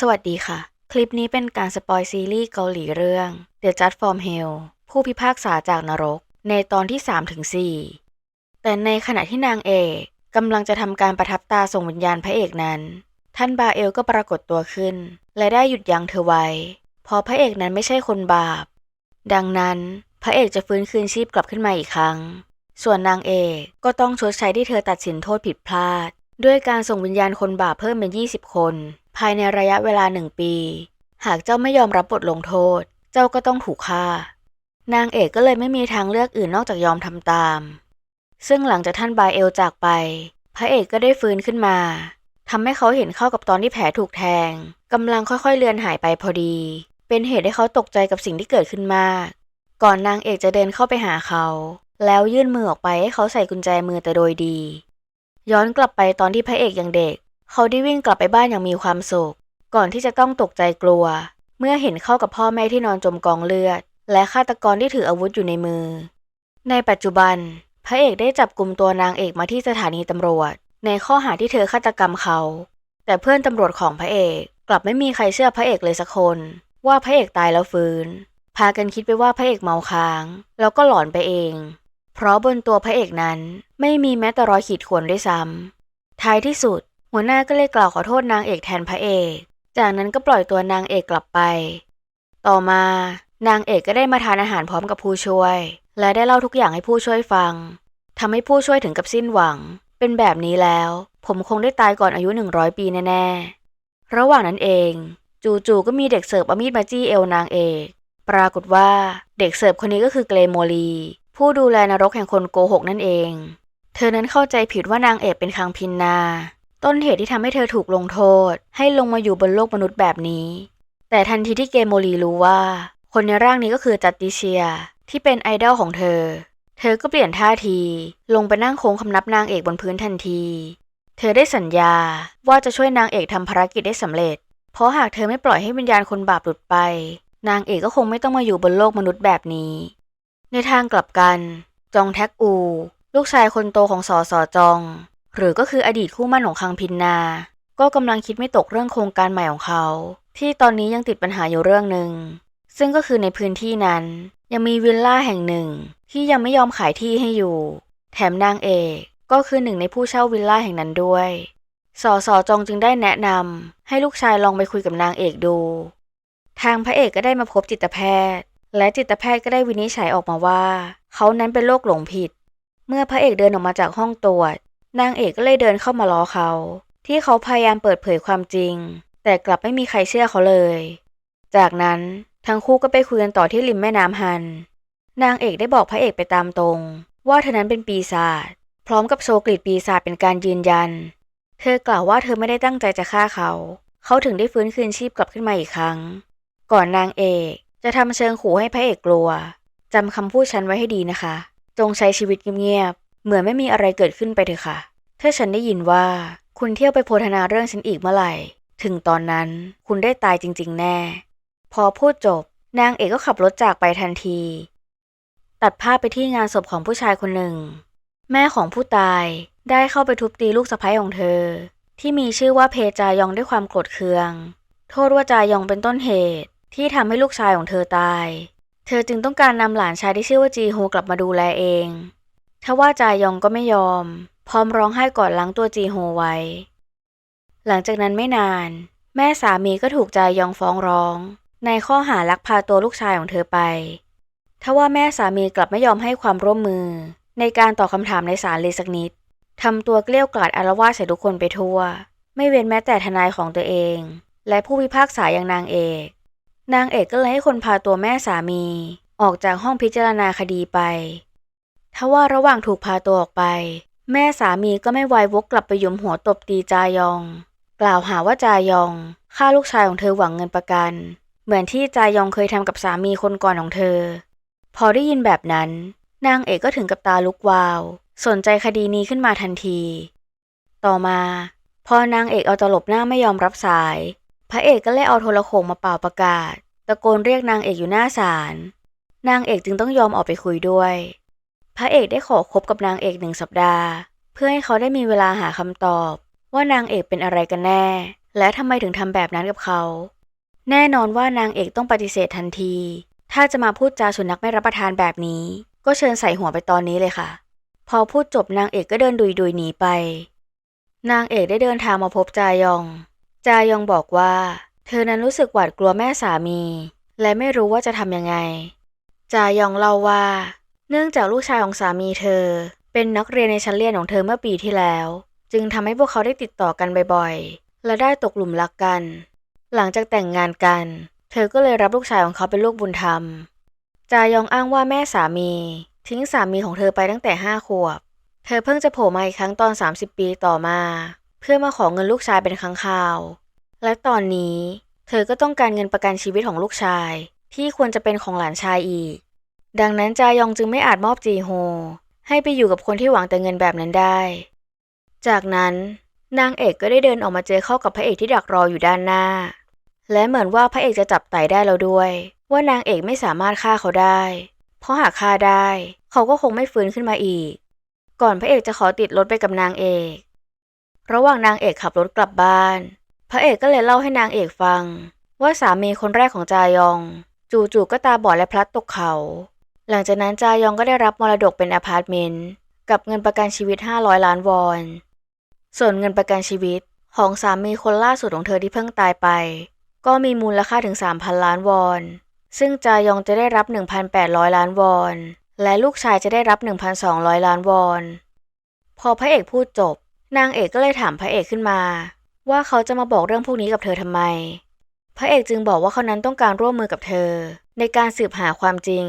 สวัสดีค่ะ คลิปนี้เป็นการสปอยซีรีส์เกาหลีเรื่อง The Judge from Hell ผู้พิพากษาจากนรก ในตอนที่ 3-4 แต่ในขณะที่นางเอกกำลังจะทำการประทับตาส่งวิญญาณพระเอกนั้น ท่านบาเอลก็ปรากฏตัวขึ้น และได้หยุดยั้งเธอไว้เพราะพระเอกนั้นไม่ใช่คนบาป ดังนั้นพระเอกจะฟื้นคืนชีพกลับขึ้นมาอีกครั้ง ส่วนนางเอกก็ต้องชดใช้ที่เธอตัดสินโทษผิดพลาด ด้วยการส่งวิญญาณคนบาปเพิ่มเป็น 20 คน ภายในระยะเวลาหนึ่งปี หากเจ้าไม่ยอมรับบทลงโทษ เจ้าก็ต้องถูกฆ่า นางเอกก็เลยไม่มีทางเลือกอื่นนอกจากยอมทำตาม ซึ่งหลังจากท่านบายเอลจากไป พระเอกก็ได้ฟื้นขึ้นมาทำให้เขาเห็นเข้ากับตอนที่แผลถูกแทงกำลังค่อยๆเลือนหายไปพอดี เป็นเหตุให้เขาตกใจกับสิ่งที่เกิดขึ้นมาก ก่อนนางเอกจะเดินเข้าไปหาเขา แล้วยื่นมือออกไปให้เขาใส่กุญแจมือแต่โดยดี ย้อนกลับไปตอนที่พระเอกยังเด็ก เขาได้วิ่งกลับไปบ้านอย่างมีความสุข ก่อนที่จะต้องตกใจกลัว เมื่อเห็นเข้ากับพ่อแม่ที่นอนจมกองเลือด และฆาตกรที่ถืออาวุธอยู่ในมือ ในปัจจุบัน พระเอกได้จับกลุ่มตัวนางเอกมาที่สถานีตำรวจ ในข้อหาที่เธอฆาตกรรมเขา แต่เพื่อนตำรวจของพระเอก กลับไม่มีใครเชื่อพระเอกเลยสักคน ว่าพระเอกตายแล้วฟื้น พากันคิดไปว่าพระเอกเมาค้าง แล้วก็หลอนไปเอง เพราะบนตัวพระเอกนั้นไม่มีแม้แต่รอยขีดข่วนด้วยซ้ำท้ายที่สุด หัวหน้าก็เลยกล่าวขอโทษนางเอกแทนพระเอก จากนั้นก็ปล่อยตัวนางเอกกลับไป ต่อมานางเอกก็ได้มาทานอาหารพร้อมกับผู้ช่วย และได้เล่าทุกอย่างให้ผู้ช่วยฟังทำให้ผู้ช่วยถึงกับสิ้นหวัง เป็นแบบนี้แล้ว ผมคงได้ตายก่อนอายุ100ปีแน่ๆ ระหว่างนั้นเอง จู่ๆก็มีเด็กเสิร์ฟเอามีดมาจี้เอวนางเอก ปรากฏว่าเด็กเสิร์ฟคนนี้ก็คือเกรโมลี ผู้ดูแลนรกแห่งคนโกหกนั่นเอง เธอนั้นเข้าใจผิดว่านางเอกเป็นคังพินนา ต้นเหตุที่ทำให้เธอถูกลงโทษ ให้ลงมาอยู่บนโลกมนุษย์แบบนี้ แต่ทันทีที่เกโมลีรู้ว่า คนในร่างนี้ก็คือจัตติเชีย ที่เป็นไอดอลของเธอ เธอก็เปลี่ยนท่าที ลงไปนั่งโค้งคำนับนางเอกบนพื้นทันที เธอได้สัญญาว่าจะช่วยนางเอกทำภารกิจได้สำเร็จ เพราะหากเธอไม่ปล่อยให้วิญญาณคนบาปหลุดไป นางเอกก็คงไม่ต้องมาอยู่บนโลกมนุษย์แบบนี้ ในทางกลับกัน จองแท็กอู ลูกชายคนโตของสอสอจอง หรือก็คืออดีตคู่มั่นของคังพินนา ก็กำลังคิดไม่ตกเรื่องโครงการใหม่ของเขา ที่ตอนนี้ยังติดปัญหาอยู่เรื่องหนึ่งซึ่งก็คือในพื้นที่นั้น ยังมีวิลล่าแห่งหนึ่ง ที่ยังไม่ยอมขายที่ให้อยู่ แถมนางเอกก็คือหนึ่งในผู้เช่าวิลล่าแห่งนั้นด้วยสอสอจองจึงได้แนะนำให้ลูกชายลองไปคุยกับนางเอกดู ทางพระเอกก็ได้มาพบจิตแพทย์ และจิตแพทย์ก็ได้วินิจฉัยออกมาว่า เขานั้นเป็นโรคหลงผิด เมื่อพระเอกเดินออกมาจากห้องตรวจ นางเอกก็เลยเดินเข้ามาล้อเขา ที่เขาพยายามเปิดเผยความจริง แต่กลับไม่มีใครเชื่อเขาเลย จากนั้นทั้งคู่ก็ไปคุยกันต่อที่ริมแม่น้ำฮัน นางเอกได้บอกพระเอกไปตามตรง ว่าเธอนั้นเป็นปีศาจพร้อมกับโชว์กรีดปีศาจเป็นการยืนยัน เธอกล่าวว่าเธอไม่ได้ตั้งใจจะฆ่าเขา เขาถึงได้ฟื้นคืนชีพกลับขึ้นมาอีกครั้ง ก่อนนางเอกจะทำเชิงขู่ให้พระเอกกลัวจำคำพูดฉันไว้ให้ดีนะคะ จงใช้ชีวิตเงียบ เหมือนไม่มีอะไรเกิดขึ้นไปเถอะค่ะ ถ้าฉันได้ยินว่า คุณเที่ยวไปโพธนาเรื่องฉันอีกเมื่อไหร่ ถึงตอนนั้นคุณได้ตายจริง ๆ แน่ พอพูดจบ นางเอกก็ขับรถจากไปทันที ตัดภาพไปที่งานศพของผู้ชายคนหนึ่ง แม่ของผู้ตายได้เข้าไปทุบตีลูกสะใภ้ของเธอ ที่มีชื่อว่าเพจายองด้วยความโกรธเคือง โทษว่าจายองเป็นต้นเหตุที่ทำให้ลูกชายของเธอตาย เธอจึงต้องการนำหลานชายที่ชื่อว่าจีโฮกลับมาดูแลเอง ทว่าจายองก็ไม่ยอม พร้อมร้องไห้กอดล้างตัวจีโฮไว้ หลังจากนั้นไม่นาน แม่สามีก็ถูกจายองฟ้องร้อง ในข้อหาลักพาตัวลูกชายของเธอไป ทว่าแม่สามีกลับไม่ยอมให้ความร่วมมือ ในการตอบคำถามในศาลเลยสักนิดทำตัวเกลี้ยกล่อดอารวาสใส่ทุกคนไปทั่ว ไม่เว้นแม้แต่ทนายของตัวเอง และผู้พิพากษาอย่างนางเอก นางเอกก็เลยให้คนพาตัวแม่สามี ออกจากห้องพิจารณาคดีไป ทว่าระหว่างถูกพาตัวออกไป แม่สามีก็ไม่ไววกกลับไปยุมหัวตบตีจายอง กล่าวหาว่าจายองฆ่าลูกชายของเธอหวังเงินประกัน เหมือนที่จายองเคยทำกับสามีคนก่อนของเธอ พอได้ยินแบบนั้น นางเอกก็ถึงกับตาลุกวาว สนใจคดีนี้ขึ้นมาทันที ต่อมา พอนางเอกเอาตลบหน้าไม่ยอมรับสาย พระเอกก็เลยเอาโทรโขงมาเป่าประกาศ ตะโกนเรียกนางเอกอยู่หน้าศาลนางเอกจึงต้องยอมออกไปคุยด้วย พระเอกได้ขอคบกับนางเอกหนึ่งสัปดาห์ เพื่อให้เขาได้มีเวลาหาคำตอบ ว่านางเอกเป็นอะไรกันแน่ และทำไมถึงทำแบบนั้นกับเขา แน่นอนว่านางเอกต้องปฏิเสธทันที ถ้าจะมาพูดจาสุนัขไม่รับประทานแบบนี้ ก็เชิญใส่หัวไปตอนนี้เลยค่ะ พอพูดจบนางเอกก็เดินดุยดุยหนีไป นางเอกได้เดินทางมาพบจายอง จายองบอกว่า เธอนั้นรู้สึกหวาดกลัวแม่สามี และไม่รู้ว่าจะทำยังไง จายองเล่าว่า เนื่องจากลูกชายของสามีเธอ เป็นนักเรียนในชั้นเรียนของเธอเมื่อปีที่แล้ว จึงทำให้พวกเขาได้ติดต่อกันบ่อยๆ และได้ตกหลุมรักกัน หลังจากแต่งงานกัน เธอก็เลยรับลูกชายของเขาเป็นลูกบุญธรรม จายองอ้างว่าแม่สามี ทิ้งสามีของเธอไปตั้งแต่ห้าขวบ เธอเพิ่งจะโผล่มาอีกครั้งตอน 30 ปีต่อมา เพื่อมาขอเงินลูกชายเป็นครั้งคราว และตอนนี้ เธอก็ต้องการเงินประกันชีวิตของลูกชาย ที่ควรจะเป็นของหลานชายอีก ดังนั้นจายองจึงไม่อาจมอบจีโฮ ให้ไปอยู่กับคนที่หวังแต่เงินแบบนั้นได้ จากนั้นนางเอกก็ได้เดินออกมาเจอเข้ากับพระเอกที่ดักรออยู่ด้านหน้า และเหมือนว่าพระเอกจะจับไต่ได้แล้วด้วย ว่านางเอกไม่สามารถฆ่าเขาได้ เพราะหากฆ่าได้ เขาก็คงไม่ฟื้นขึ้นมาอีก ก่อนพระเอกจะขอติดรถไปกับนางเอก ระหว่างนางเอกขับรถกลับบ้าน พระเอกก็เลยเล่าให้นางเอกฟัง ว่าสามีคนแรกของจายอง จู่ๆก็ตาบอดและพลัดตกเขา หลังจากนั้นจายองก็ได้รับมรดกเป็นอพาร์ตเมนต์กับเงินประกันชีวิต 500 ล้านวอน ส่วนเงินประกันชีวิตของสามีคนล่าสุดของเธอที่เพิ่งตายไป ก็มีมูลค่าถึง 3,000 ล้านวอน ซึ่งจายองจะได้รับ 1,800 ล้านวอน และลูกชายจะได้รับ 1,200 ล้านวอน พอพระเอกพูดจบ นางเอกก็เลยถามพระเอกขึ้นมา ว่าเขาจะมาบอกเรื่องพวกนี้กับเธอทำไม พระเอกจึงบอกว่าเขานั้นต้องการร่วมมือกับเธอ ในการสืบหาความจริง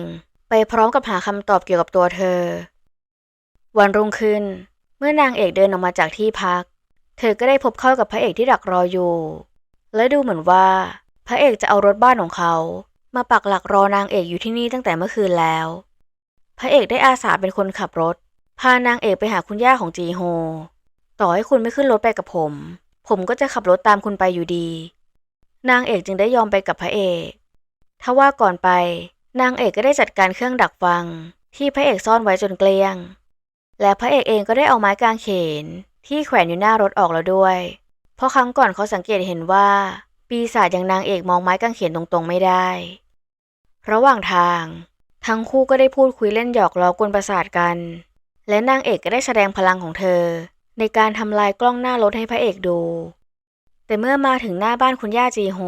ไปพร้อมกับหาคำตอบเกี่ยวกับตัวเธอ วันรุ่งขึ้น เมื่อนางเอกเดินออกมาจากที่พัก เธอก็ได้พบเข้ากับพระเอกที่ดักรออยู่ และดูเหมือนว่า พระเอกจะเอารถบ้านของเขา มาปักหลักรอนางเอกอยู่ที่นี่ตั้งแต่เมื่อคืนแล้ว พระเอกได้อาสาเป็นคนขับรถ พานางเอกไปหาคุณย่าของจีโฮ ต่อให้คุณไม่ขึ้นรถไปกับผม ผมก็จะขับรถตามคุณไปอยู่ดี นางเอกจึงได้ยอมไปกับพระเอก ทว่าก่อนไป นางเอกก็ได้จัดการเครื่องดักฟัง ที่พระเอกซ่อนไว้จนเกลี้ยง และพระเอกเองก็ได้เอาไม้กางเขน ที่แขวนอยู่หน้ารถออกแล้วด้วย เพราะครั้งก่อนเขาสังเกตเห็นว่า ปีศาจอย่างนางเอกมองไม้กางเขนตรงๆไม่ได้ ระหว่างทาง ทั้งคู่ก็ได้พูดคุยเล่นหยอกล้อกวนประสาทกัน และนางเอกก็ได้แสดงพลังของเธอ ในการทำลายกล้องหน้ารถให้พระเอกดู แต่เมื่อมาถึงหน้าบ้านคุณย่าจีโฮ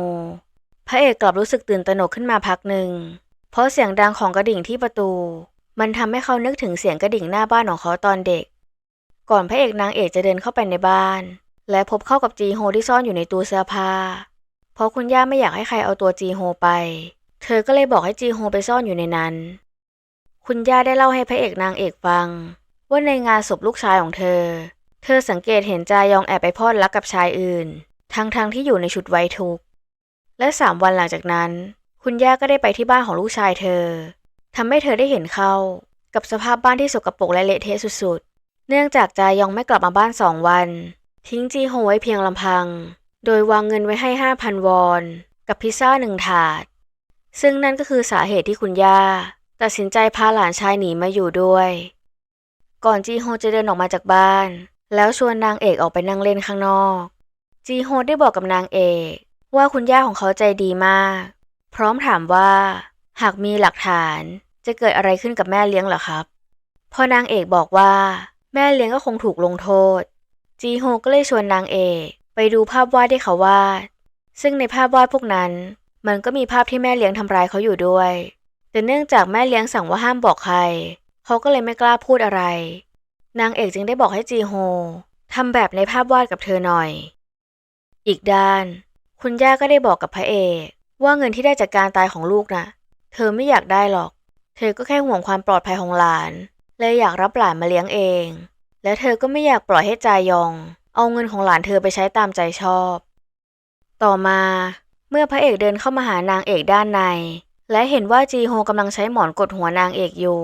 พระเอกกลับรู้สึกตื่นตระหนกขึ้นมาพักหนึ่ง เพราะเสียงดังของกระดิ่งที่ประตู มันทำให้เขานึกถึงเสียงกระดิ่งหน้าบ้านของเขาตอนเด็ก ก่อนพระเอกนางเอกจะเดินเข้าไปในบ้าน และพบเข้ากับจีโฮที่ซ่อนอยู่ในตู้เสื้อผ้า เพราะคุณย่าไม่อยากให้ใครเอาตัวจีโฮไป เธอก็เลยบอกให้จีโฮไปซ่อนอยู่ในนั้น คุณย่าได้เล่าให้พระเอกนางเอกฟัง ว่าในงานศพลูกชายของเธอ เธอสังเกตเห็นจายองแอบไปพอดรักกับชายอื่น ทั้งๆทที่อยู่ในชุดไว้ทุกข์และสามวันหลังจากนั้น คุณย่าก็ได้ไปที่บ้านของลูกชายเธอทำให้เธอได้เห็นเขากับสภาพบ้านที่สกปรกและเละเทะสุดๆ เนื่องจากจายองไม่กลับมาบ้านสองวัน ทิ้งจีโฮไว้เพียงลำพัง โดยวางเงินไว้ให้ห้าพันวอน กับพิซซ่าหนึ่งถาด ซึ่งนั่นก็คือสาเหตุที่คุณย่า ตัดสินใจพาหลานชายหนีมาอยู่ด้วย ก่อนจีโฮจะเดินออกมาจากบ้าน แล้วชวนนางเอกออกไปนั่งเล่นข้างนอก จีโฮได้บอกกับนางเอก ว่าคุณย่าของเขาใจดีมาก พร้อมถามว่า หากมีหลักฐานจะเกิดอะไรขึ้นกับแม่เลี้ยงเหรอครับ พอนางเอกบอกว่า แม่เลี้ยงก็คงถูกลงโทษ จีโฮก็เลยชวนนางเอกไปดูภาพวาดที่เขาวาด ซึ่งในภาพวาดพวกนั้น มันก็มีภาพที่แม่เลี้ยงทำร้ายเขาอยู่ด้วย แต่เนื่องจากแม่เลี้ยงสั่งว่าห้ามบอกใคร เขาก็เลยไม่กล้าพูดอะไร นางเอกจึงได้บอกให้จีโฮทำแบบในภาพวาดกับเธอหน่อย อีกด้าน คุณย่าก็ได้บอกกับพระเอก ว่าเงินที่ได้จากการตายของลูกน่ะ เธอไม่อยากได้หรอก เธอก็แค่ห่วงความปลอดภัยของหลาน เลยอยากรับหลานมาเลี้ยงเอง และเธอก็ไม่อยากปล่อยให้จายอง เอาเงินของหลานเธอไปใช้ตามใจชอบ ต่อมาเมื่อพระเอกเดินเข้ามาหานางเอกด้านใน และเห็นว่าจีโฮกำลังใช้หมอนกดหัวนางเอกอยู่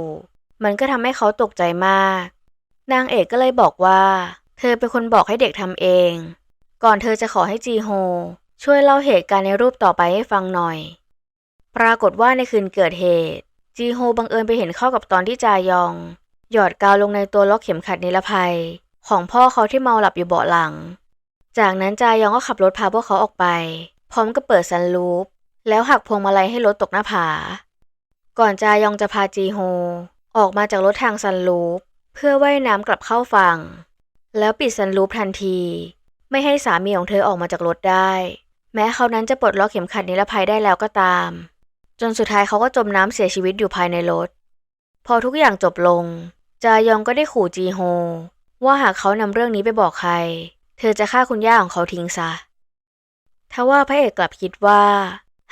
มันก็ทำให้เขาตกใจมาก นางเอกก็เลยบอกว่า เธอเป็นคนบอกให้เด็กทำเอง ก่อนเธอจะขอให้จีโฮ ช่วยเล่าเหตุการณ์ในรูปต่อไปให้ฟังหน่อย ปรากฏว่าในคืนเกิดเหตุ จีโฮบังเอิญไปเห็นเข้ากับตอนที่จายอง หยอดกาวลงในตัวล็อกเข็มขัดนิรภัย ของพ่อเขาที่เมาหลับอยู่เบาะหลัง จากนั้นจายองก็ขับรถพาพวกเขาออกไป พร้อมกับเปิดซันลูป แล้วหักพวงมาลัยให้รถตกหน้าผา ก่อนจายองจะพาจีโฮออกมาจากรถทางซันลูป เพื่อว่ายน้ำกลับเข้าฝั่งแล้วปิดซันลูปทันที ไม่ให้สามีของเธอออกมาจากรถได้ แม้เขานั้นจะปลดล็อกเข็มขัดนิรภัยได้แล้วก็ตาม จนสุดท้ายเขาก็จมน้ำเสียชีวิตอยู่ภายในรถ พอทุกอย่างจบลง จายองก็ได้ขู่จีโฮ ว่าหากเขานำเรื่องนี้ไปบอกใคร เธอจะฆ่าคุณย่าของเขาทิ้งซะทว่าพระเอกกลับคิดว่า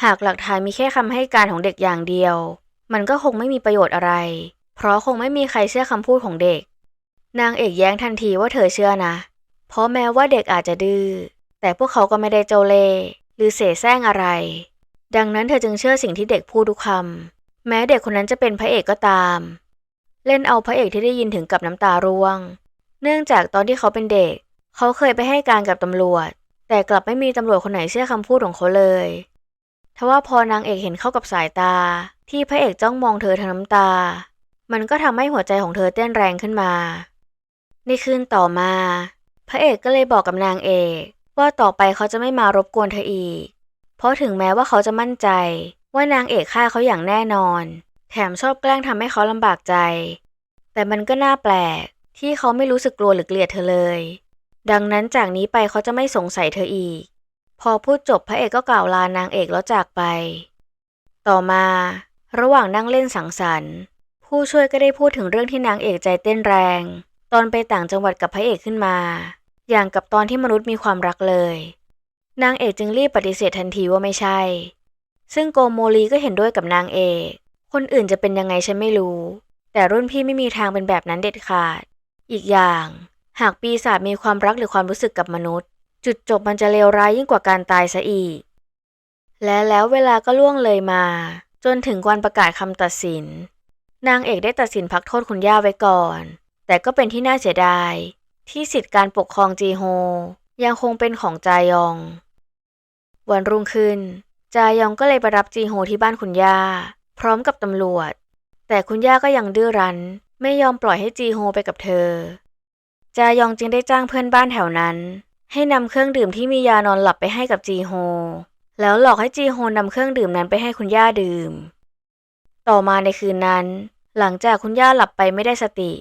หากหลักฐานมีแค่คำให้การของเด็กอย่างเดียว มันก็คงไม่มีประโยชน์อะไร เพราะคงไม่มีใครเชื่อคำพูดของเด็ก นางเอกแย้งทันทีว่าเธอเชื่อนะ เพราะแม้ว่าเด็กอาจจะดื้อ แต่พวกเขาก็ไม่ได้เจ้าเล่ห์หรือเสแสร้งอะไร ดังนั้นเธอจึงเชื่อสิ่งที่เด็กพูดทุกคำแม้เด็กคนนั้นจะเป็นพระเอกก็ตาม เล่นเอาพระเอกที่ได้ยินถึงกับน้ำตาร่วง เนื่องจากตอนที่เขาเป็นเด็ก เขาเคยไปให้การกับตำรวจ แต่กลับไม่มีตำรวจคนไหนเชื่อคำพูดของเขาเลยทว่าพอนางเอกเห็นเข้ากับสายตา ที่พระเอกจ้องมองเธอทั้งน้ำตา มันก็ทำให้หัวใจของเธอเต้นแรงขึ้นมา ในคืนต่อมา พระเอกก็เลยบอกกับนางเอก ว่าต่อไปเขาจะไม่มารบกวนเธออีก เพราะถึงแม้ว่าเขาจะมั่นใจ ว่านางเอกฆ่าเขาอย่างแน่นอน แถมชอบแกล้งทำให้เขาลำบากใจ แต่มันก็น่าแปลกที่เขาไม่รู้สึกกลัวหรือเกลียดเธอเลย ดังนั้นจากนี้ไปเขาจะไม่สงสัยเธออีก พอพูดจบพระเอกก็กล่าวลานางเอกแล้วจากไป ต่อมา ระหว่างนั่งเล่นสังสรรค์ผู้ช่วยก็ได้พูดถึงเรื่องที่นางเอกใจเต้นแรง ตอนไปต่างจังหวัดกับพระเอกขึ้นมา อย่างกับตอนที่มนุษย์มีความรักเลย นางเอกจึงรีบปฏิเสธทันทีว่าไม่ใช่ ซึ่งโกโมลีก็เห็นด้วยกับนางเอก คนอื่นจะเป็นยังไงฉันไม่รู้ แต่รุ่นพี่ไม่มีทางเป็นแบบนั้นเด็ดขาด อีกอย่าง หากปีศาจมีความรักหรือความรู้สึกกับมนุษย์ จุดจบมันจะเลวร้ายยิ่งกว่าการตายซะอีก และแล้วเวลาก็ล่วงเลยมา จนถึงวันประกาศคำตัดสิน นางเอกได้ตัดสินพักโทษคุณย่าไว้ก่อน แต่ก็เป็นที่น่าเสียดาย ที่สิทธิการปกครองจีโฮ ยังคงเป็นของจายอง วันรุ่งขึ้น จายองก็เลยไปรับจีโฮที่บ้านคุณย่า พร้อมกับตำรวจ แต่คุณย่าก็ยังดื้อรั้น ไม่ยอมปล่อยให้จีโฮไปกับเธอ จายองจึงได้จ้างเพื่อนบ้านแถวนั้น ให้นำเครื่องดื่มที่มียานอนหลับไปให้กับจีโฮ แล้วหลอกให้จีโฮนำเครื่องดื่มนั้นไปให้คุณย่าดื่ม ต่อมาในคืนนั้น หลังจากคุณย่าหลับไปไม่ได้สติ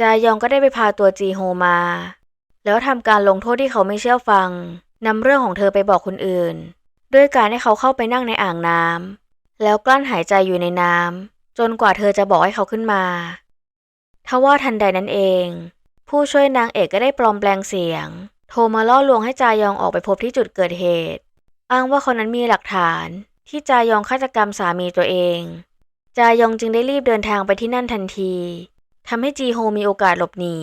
จายองก็ได้ไปพาตัวจีโฮมา แล้วทำการลงโทษที่เขาไม่เชื่อฟังนำเรื่องของเธอไปบอกคนอื่น ด้วยการให้เขาเข้าไปนั่งในอ่างน้ำแล้วกลั้นหายใจอยู่ในน้ำจนกว่าเธอจะบอกให้เขาขึ้นมาทว่าทันใดนั้นเอง ผู้ช่วยนางเอกก็ได้ปลอมแปลงเสียง โทรมาล่อลวงให้จายองออกไปพบที่จุดเกิดเหตุ อ้างว่าคนนั้นมีหลักฐานที่จายองฆาตกรรมสามีตัวเอง จายองจึงได้รีบเดินทางไปที่นั่นทันที ทำให้จีโฮมีโอกาสหลบหนี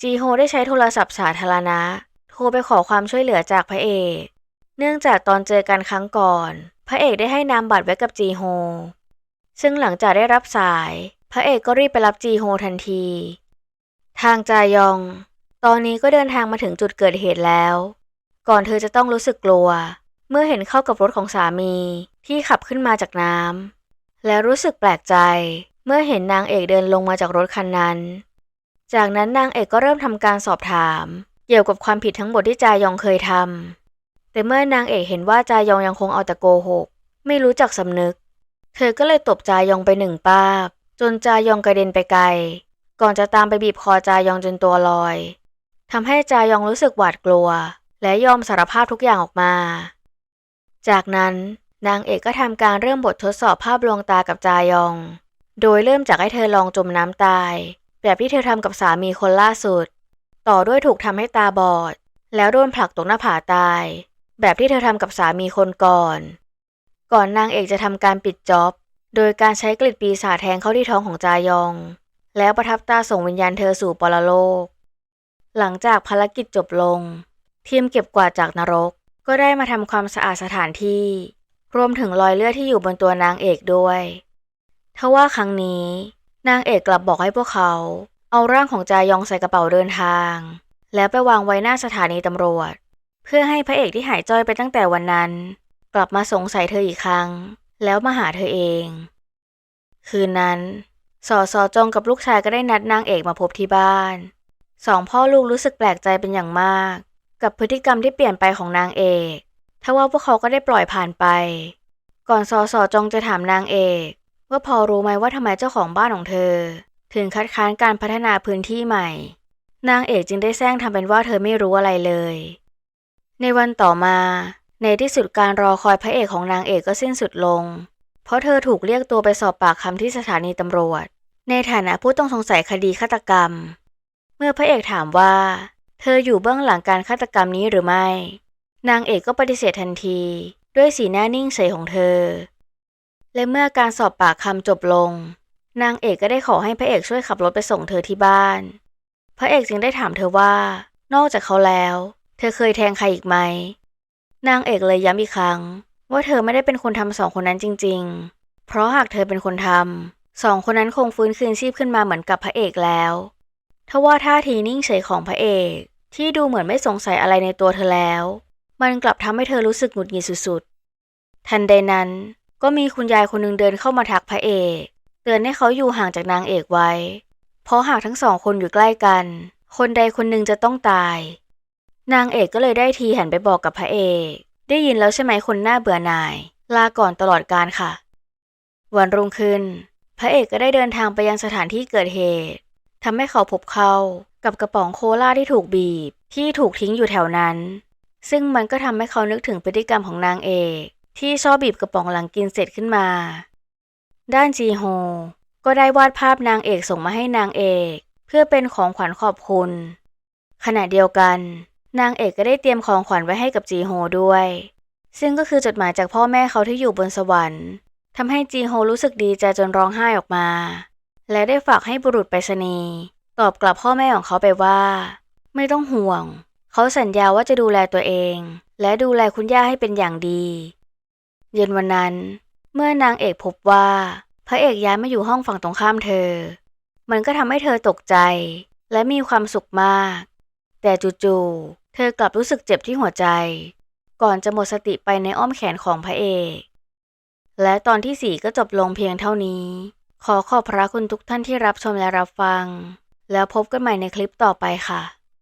จีโฮได้ใช้โทรศัพท์สาธารณะ โทรไปขอความช่วยเหลือจากพระเอก เนื่องจากตอนเจอกันครั้งก่อน พระเอกได้ให้นามบัตรไว้กับจีโฮ ซึ่งหลังจากได้รับสาย พระเอกก็รีบไปรับจีโฮทันที ทางจายอง ตอนนี้ก็เดินทางมาถึงจุดเกิดเหตุแล้ว ก่อนเธอจะต้องรู้สึกกลัว เมื่อเห็นเข้ากับรถของสามีที่ขับขึ้นมาจากน้ำและรู้สึกแปลกใจ เมื่อเห็นนางเอกเดินลงมาจากรถคันนั้น จากนั้นนางเอกก็เริ่มทำการสอบถาม เกี่ยวกับความผิดทั้งหมดที่จายองเคยทำแต่เมื่อนางเอกเห็นว่าจายองยังคงเอาแต่โกหก ไม่รู้จักสำนึก เธอก็เลยตบจายองไปหนึ่งปาบจนจายองกระเด็นไปไกล ก่อนจะตามไปบีบคอจายองจนตัวลอยทำให้จายองรู้สึกหวาดกลัว และยอมสารภาพทุกอย่างออกมา จากนั้นนางเอกก็ทำการเริ่มบททดสอบภาพลวงตากับจายอง โดยเริ่มจากให้เธอลองจมน้ำตาย แบบที่เธอทำกับสามีคนล่าสุด ต่อด้วยถูกทำให้ตาบอด แล้วโดนผลักตกหน้าผาตาย แบบที่เธอทำกับสามีคนก่อน ก่อนนางเอกจะทำการปิดจ็อบ โดยการใช้กลิดปีศาจแทงเข้าที่ท้องของจายอง แล้วประทับตาส่งวิญญาณเธอสู่ปรโลก หลังจากภารกิจจบลง ทีมเก็บกวาดจากนรกก็ได้มาทำความสะอาดสถานที่ รวมถึงรอยเลือดที่อยู่บนตัวนางเอกด้วย ทว่าครั้งนี้ นางเอกกลับบอกให้พวกเขา เอาร่างของจายองใส่กระเป๋าเดินทาง แล้วไปวางไว้หน้าสถานีตำรวจ เพื่อให้พระเอกที่หายจ้อยไปตั้งแต่วันนั้น กลับมาสงสัยเธออีกครั้ง แล้วมาหาเธอเอง คืนนั้นสอสอจงกับลูกชายก็ได้นัดนางเอกมาพบที่บ้านสองพ่อลูกรู้สึกแปลกใจเป็นอย่างมาก กับพฤติกรรมที่เปลี่ยนไปของนางเอกทว่าพวกเขาก็ได้ปล่อยผ่านไป ก่อนซอสอจงจะถามนางเอก ว่าพอรู้ไหมว่าทำไมเจ้าของบ้านของเธอ ถึงคัดค้านการพัฒนาพื้นที่ใหม่ นางเอกจึงได้แซงทำเป็นว่าเธอไม่รู้อะไรเลย ในวันต่อมา ในที่สุดการรอคอยพระเอกของนางเอกก็สิ้นสุดลง เพราะเธอถูกเรียกตัวไปสอบปากคำที่สถานีตำรวจ ในฐานะผู้ต้องสงสัยคดีฆาตกรรม เมื่อพระเอกถามว่า เธออยู่เบื้องหลังการฆาตกรรมนี้หรือไม่ นางเอกก็ปฏิเสธทันที ด้วยสีหน้านิ่งเฉยของเธอ และเมื่อการสอบปากคำจบลง นางเอกก็ได้ขอให้พระเอกช่วยขับรถไปส่งเธอที่บ้าน พระเอกจึงได้ถามเธอว่า นอกจากเขาแล้ว เธอเคยแทงใครอีกไหม นางเอกเลยย้ำอีกครั้ง ว่าเธอไม่ได้เป็นคนทำสองคนนั้นจริง ๆ เพราะหากเธอเป็นคนทำสองคนนั้นคงฟื้นคืนชีพขึ้นมาเหมือนกับพระเอกแล้วทว่าท่าทีนิ่งเฉยของพระเอก ที่ดูเหมือนไม่สงสัยอะไรในตัวเธอแล้ว มันกลับทำให้เธอรู้สึกหงุดหงิดสุดๆ ทันใดนั้น ก็มีคุณยายคนหนึ่งเดินเข้ามาทักพระเอก เตือนให้เขาอยู่ห่างจากนางเอกไว้ เพราะหากทั้งสองคนอยู่ใกล้กัน คนใดคนหนึ่งจะต้องตาย นางเอกก็เลยได้ทีหันไปบอกกับพระเอก ได้ยินแล้วใช่ไหมคนหน้าเบื่อหน่าย ลาก่อนตลอดการค่ะ วันรุ่งขึ้น พระเอกก็ได้เดินทางไปยังสถานที่เกิดเหตุทำให้เขาพบเขากับกระป๋องโคลาที่ถูกบีบ ที่ถูกทิ้งอยู่แถวนั้น ซึ่งมันก็ทำให้เขานึกถึงพฤติกรรมของนางเอก ที่ชอบบีบกระป๋องหลังกินเสร็จขึ้นมา ด้านจีโฮ ก็ได้วาดภาพนางเอกส่งมาให้นางเอก เพื่อเป็นของขวัญขอบคุณ ขณะเดียวกัน นางเอกก็ได้เตรียมของขวัญไว้ให้กับจีโฮด้วย ซึ่งก็คือจดหมายจากพ่อแม่เขาที่อยู่บนสวรรค์ทำให้จีโฮรู้สึกดีใจจนร้องไห้ออกมา และได้ฝากให้บุรุษไปรษณีย์ตอบกลับพ่อแม่ของเขาไปว่า ไม่ต้องห่วง เขาสัญญาว่าจะดูแลตัวเอง และดูแลคุณย่าให้เป็นอย่างดี เย็นวันนั้น เมื่อนางเอกพบว่า พระเอกย้ายมาอยู่ห้องฝั่งตรงข้ามเธอ มันก็ทำให้เธอตกใจ และมีความสุขมาก แต่จู่ๆเธอกลับรู้สึกเจ็บที่หัวใจ ก่อนจะหมดสติไปในอ้อมแขนของพระเอก และตอนที่สี่ก็จบลงเพียงเท่านี้ ขอขอบพระคุณทุกท่านที่รับชมและรับฟัง แล้วพบกันใหม่ในคลิปต่อไปค่ะ